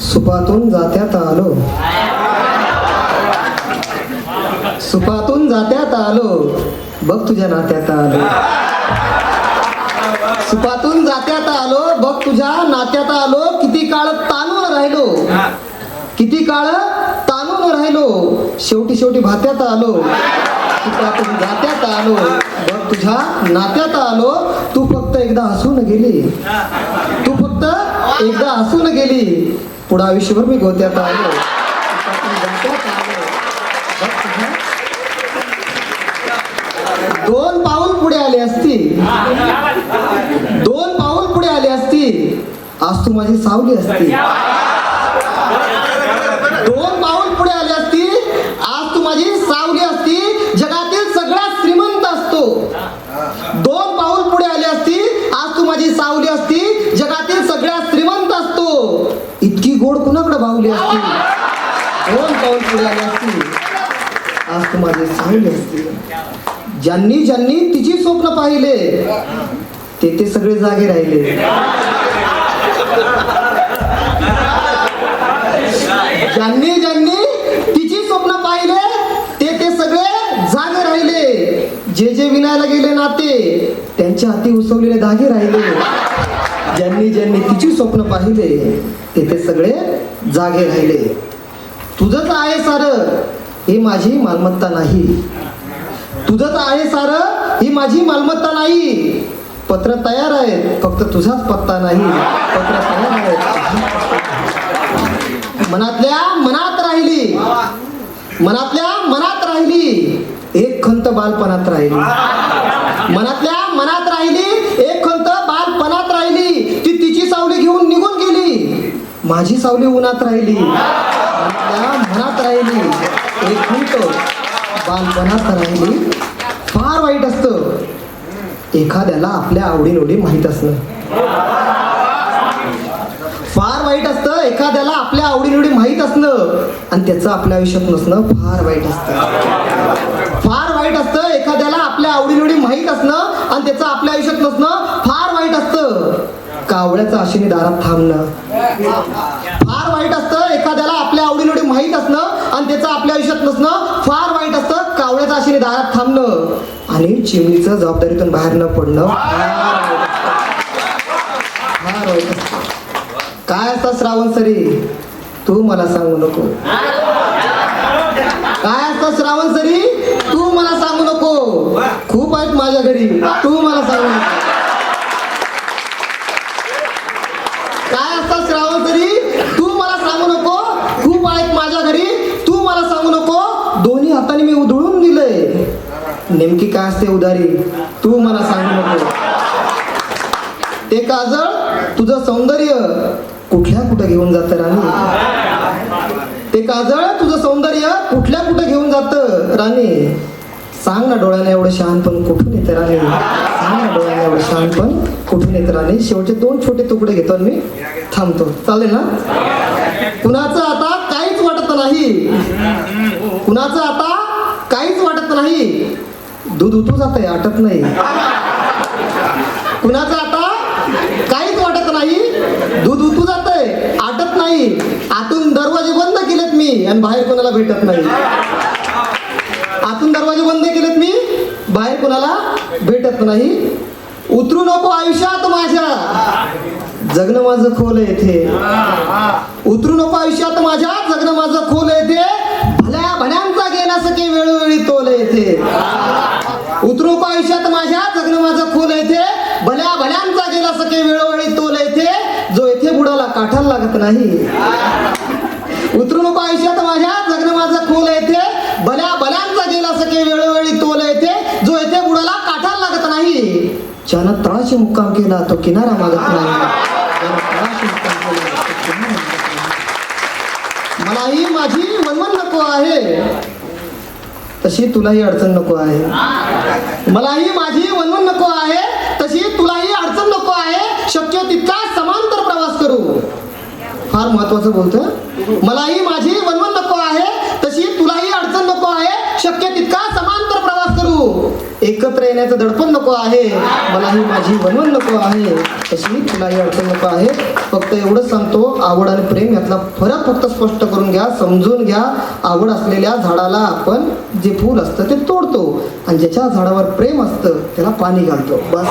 सुपातून जात्यात आलो. सुपातून जात्यात आलो. बघ तुझ्या नात्यात आलो. सुपातून जात्यात आलो. बघ तुझ्या नात्यात आलो. किती काळ ताणून राहिलो. किती काळ ताणून राहिलो. शेवटी शेवटी भात्यात आलो. सुपातून जात्यात आलो. बघ तुझ्या नात्यात आलो. तू फक्त एकदा हसून गेली. तू फक्त एकदा हसून गेली. पुढं आयुष्यभर मी गोत्यात आलो. आलो. दोन पाऊल पुढे आले असती दोन पाऊल पुढे आली असती आज तू माझी सावली असती गोड कुणाकडे भावली असती दोन पाऊल पुढे आली असती आज तू माझी सावली असती ज्यांनी ज्यांनी तिची स्वप्न पाहिले ते ते सगळे जागे राहिले. ज्यांनी ज्यांनी तिची स्वप्न पाहिले ते ते सगळे जागे राहिले. जे जे विनायला गेले नाते त्यांच्या हाती उसवलेले धागे राहिले. ज्यांनी ज्यांनी तिची स्वप्न पाहिले ते ते सगळे जागे राहिले. तुझंच आहे सार ही माझी मालमत्ता नाही. तुझंच आहे सारं ही माझी मालमत्ता नाही. पत्र तयार आहेत फक्त तुझाच पत्ता नाही. पत्र तयार आहेत. मनातल्या मनात राहिली. मनातल्या मनात राहिली. एक खंत बालपणात राहिली. मनातल्या माझी सावली उन्हात राहिली. मनात राहिली. एक खंत बालपणात राहिली. फार वाईट असतं. एखाद्याला आपल्या आवडीनिवडी माहीत असणं. फार वाईट असतं. एखाद्याला आपल्या आवडीनिवडी माहीत असणं. आणि त्याचं आपल्या आयुष्यात नसणं फार वाईट असतं. फार वाईट असतं. एखाद्याला आपल्या आवडीनिवडी माहीत असणं आणि त्याचं आपल्या आयुष्यात नसणं फार वाईट असतं. कावळ्याचं आशेने दारात थांबणं. फार वाईट असतं एखाद्याला आपल्या आवडीनिवडी माहीत असणं आणि त्याचं आपल्या आयुष्यात नसणं फार वाईट असतं कावळ्याच्या आशेने दारात थांबणं. आणि चिमणीचं जबाबदारीतून बाहेर न पडणं. फार वाईट असतं. काय असतं श्रावण सरी? तू मला सांगू नको. काय असतं श्रावण सरी? तू मला सांगू नको. खूप आहेत माझ्या घरी. तू मला सांगू नको काय असतं श्रावण सरी तू मला सांगू नको खूप आहेत माझ्या घरी तू मला सांगू नको दोन्ही हाताने मी उधळून दिलंय नेमकी काय असते उदारी? तू मला सांगू नको. ते काजळ तुझं सौंदर्य कुठल्या कुठं घेऊन जात राणी? ते काजळ तुझं सौंदर्य कुठल्या कुठं घेऊन जात राणी? सांग ना डोळ्याने एवढं शहाणपण कुठून येतं राणी? सांग ना डोळ्याने एवढं शहाणपण कुठून येते राणी? शेवटचे दोन छोटे तुकडे घेतो आणि मी थांबतो. चालेल ना? कुणाचं आता काहीच वाटत नाही? कुणाचं आता काहीच वाटत नाही? दूध उतू जात आहे आटत नाही. कुणाचं आता? काहीच वाटत नाही. दूध उतू जातंय आटत नाही. आतून दरवाजे बंद केलेत मी आणि बाहेर कोणाला भेटत नाही. आतून दरवाजे बंद केलेत मी बाहेर कोणाला भेटत नाही. उतरू नको आयुष्यात माझ्या. जगणं माझं खोल आहे येथे उतरू नको आयुष्यात माझ्या जगणं माझं खोल काठाला लागत नाही. उतरू नको आयुष्यात माझ्या. जगणं माझा खोल येते भल्या भल्यांचा गेला सके वेळोवेळी तोल येते जो येते बुडाला काठाला लागत नाही. ज्यानं तळाशी मुक्काम केला तो किनारा मागत नाही. मलाही माझी मनमन नको आहे. तशी तुलाही अडचण नको आहे. मलाही माझी वनवन नको आहे. तशी तुलाही अडचण नको आहे शक्य तितका समांतर प्रवास करू फार महत्वाचं बोलतोय. मलाही माझी वनवन नको आहे तशी तुलाही अडचण नको आहे शक्य तितका समांतर प्रवास करू. एकत्र येण्याचं दडपण नको आहे मलाही माझी वनवन नको आहे तशी तुलाही अडचण नको आहे. फक्त एवढंच सांगतो आवड आणि प्रेम यातला फरक फक्त स्पष्ट करून घ्या समजून घ्या. आवड असलेल्या झाडाला आपण जे फूल असतं ते तोडतो. आणि ज्याच्या झाडावर प्रेम असतं त्याला पाणी घालतो. बस.